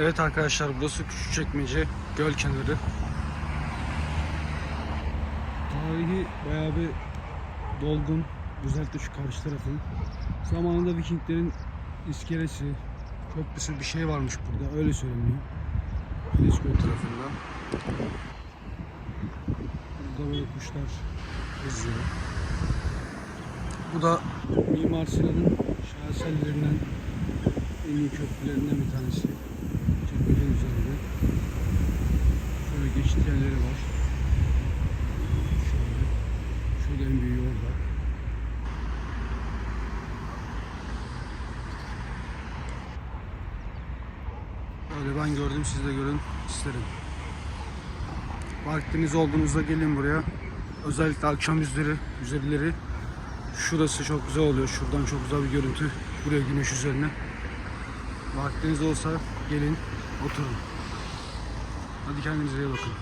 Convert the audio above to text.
Evet arkadaşlar burası Küçükçekmece göl kenarı. Tarihi bayağı bir dolgun. Özellikle şu karşı tarafı. Zamanında Vikinglerin iskelesi, köprüsü bir şey varmış burada öyle söyleniyor. Kilisköy tarafında. Burada böyle kuşlar geziyor. Bu da Mimar Sinan'ın şaheserlerinden en iyi köprülerinden bir tanesi. Şöyle geçit yerleri var. Şöyle. Şöyle en büyüğü orada. Öyle ben gördüm siz de görün isterim. Vaktiniz olduğunuzda gelin buraya. Özellikle akşam üzeri, üzerileri Şurası çok güzel oluyor. Şuradan çok güzel bir görüntü. Buraya güneş üzerine. Vaktiniz olsa gelin oturun. Hadi kendinize iyi bakın.